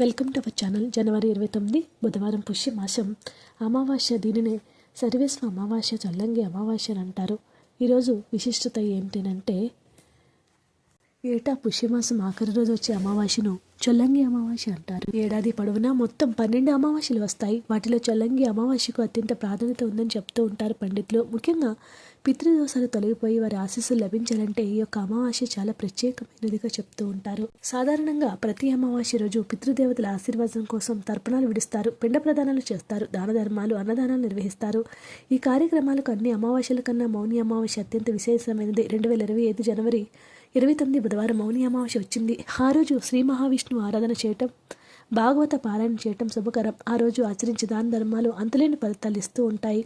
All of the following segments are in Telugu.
వెల్కమ్ టు అవర్ ఛానల్ జనవరి ఇరవై తొమ్మిది బుధవారం పుష్యమాసం అమావాస్య దీనినే సర్వేశ్వ అమావాస్య చల్లంగి అమావాస్య అని అంటారు ఈరోజు విశిష్టత ఏంటినంటే ఏటా పుష్యమాసం ఆఖరి రోజు వచ్చే అమావాస్యను చొల్లంగి అమావాస్య అంటారు. ఏడాది పొడవునా మొత్తం పన్నెండు అమావాస్యలు వస్తాయి. వాటిలో చొల్లంగి అమావాస్యకు అత్యంత ప్రాధాన్యత ఉందని చెప్తూ ఉంటారు పండితులు. ముఖ్యంగా పితృదోషాలు తొలగిపోయి వారి ఆశీస్సులు లభించాలంటే ఈ యొక్క అమావాస్య చాలా ప్రత్యేకమైనదిగా చెప్తూ ఉంటారు. సాధారణంగా ప్రతి అమావాస్య రోజు పితృదేవతల ఆశీర్వాదం కోసం తర్పణాలు విడుస్తారు పిండ ప్రదానాలు చేస్తారు దాన ధర్మాలు అన్నదానాలు నిర్వహిస్తారు. ఈ కార్యక్రమాలకు అన్ని అమావాస్యల కన్నా మౌని అమావాస్య అత్యంత విశేషమైనది. రెండు వేల ఇరవై ఐదు జనవరి ఇరవై తొమ్మిది బుధవారం మౌని అమావాస్య వచ్చింది. ఆ రోజు శ్రీ మహావిష్ణు ఆరాధన చేయటం భాగవత పారాయణ చేయటం శుభకరం. ఆ రోజు ఆచరించే దాన ధర్మాలు అంతలేని ఫలితాలు ఇస్తూ ఉంటాయి.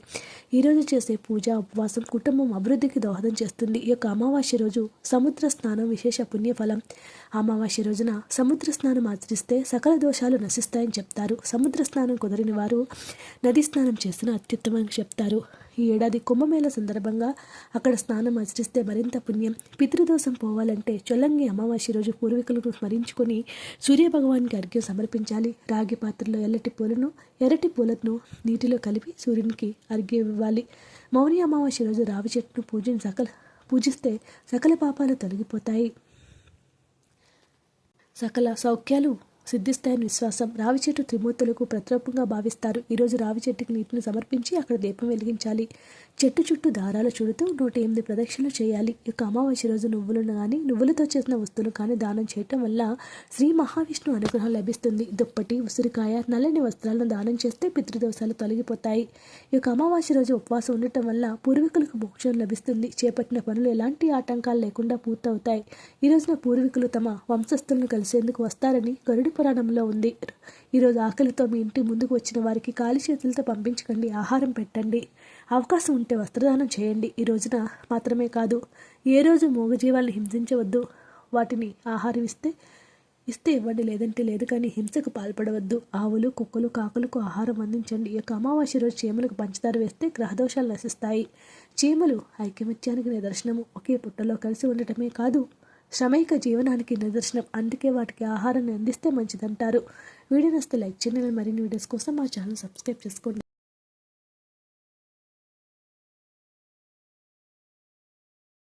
ఈరోజు చేసే పూజ ఉపవాసం కుటుంబం అభివృద్ధికి దోహదం చేస్తుంది. ఈ యొక్క అమావాస్య రోజు సముద్ర స్నానం విశేష పుణ్యఫలం. అమావాస్య రోజున సముద్ర స్నానం ఆచరిస్తే సకల దోషాలు నశిస్తాయని చెప్తారు. సముద్ర స్నానం కుదరని వారు నది స్నానం చేసిన అత్యుత్తమని చెప్తారు. ఈ ఏడాది కుంభమేళ సందర్భంగా అక్కడ స్నానం ఆచరిస్తే మరింత పుణ్యం. పితృదోషం పోవాలంటే చొల్లంగి అమావాస్య రోజు పూర్వీకులను స్మరించుకొని సూర్యభగవానికి అర్ఘ్యం సమర్పించాలి. రాగి పాత్రలో ఎల్లటి పూలను ఎర్రటి పూలను నీటిలో కలిపి సూర్యునికి అర్ఘ్యం ఇవ్వాలి. మౌని అమావాస్య రోజు రావి చెట్టును పూజను సకల పూజిస్తే సకల పాపాలు తొలగిపోతాయి. సకల సౌఖ్యాలు సిద్ధిస్తాయని విశ్వాసం. రావి చెట్టు త్రిమూర్తులకు ప్రతిరూపంగా భావిస్తారు. ఈరోజు రావి చెట్టుకి నీటిని సమర్పించి అక్కడ దీపం వెలిగించాలి. చెట్టు చుట్టూ దారాలు చుడుతూ నూట ఎనిమిది ప్రదక్షిణలు చేయాలి. యొక్క అమావాస్య రోజు నువ్వులను కానీ నువ్వులతో చేసిన వస్తువులు కానీ దానం చేయటం వల్ల శ్రీ మహావిష్ణు అనుగ్రహం లభిస్తుంది. దుప్పటి ఉసిరికాయ నల్లని వస్త్రాలను దానం చేస్తే పితృదోషాలు తొలగిపోతాయి. ఈ యొక్క అమావాస్య రోజు ఉపవాసం ఉండటం వల్ల పూర్వీకులకు మోక్షం లభిస్తుంది. చేపట్టిన పనులు ఎలాంటి ఆటంకాలు లేకుండా పూర్తవుతాయి. ఈ రోజున పూర్వీకులు తమ వంశస్థులను కలిసేందుకు వస్తారని గరుడు పురాణంలో ఉంది. ఈరోజు ఆకలితో మీ ఇంటి ముందుకు వచ్చిన వారికి ఖాళీ చేతులతో పంపించకండి. ఆహారం పెట్టండి. అవకాశం ఉంటే వస్త్రదానం చేయండి. ఈ రోజున మాత్రమే కాదు ఏ రోజు మూగజీవాలను హింసించవద్దు. వాటిని ఆహారం ఇస్తే ఇస్తే ఇవ్వండి. లేదంటే లేదు కానీ హింసకు పాల్పడవద్దు. ఆవులు కుక్కలు కాకులకు ఆహారం అందించండి. ఈ యొక్క అమావాస్య రోజు చీమలకు పంచదార వేస్తే గ్రహదోషాలు నశిస్తాయి. చీమలు ఐకమత్యానికి నిదర్శనము. ఒకే పుట్టలో కలిసి ఉండటమే కాదు శ్రమైక జీవనానికి నిదర్శనం. అందుకే వాటికి ఆహారాన్ని అందిస్తే మంచిదంటారు. వీడియో నస్తే లైక్ చేయండి. మరిన్ని వీడియోస్ కోసం మా ఛానల్ సబ్స్క్రైబ్ చేసుకోండి.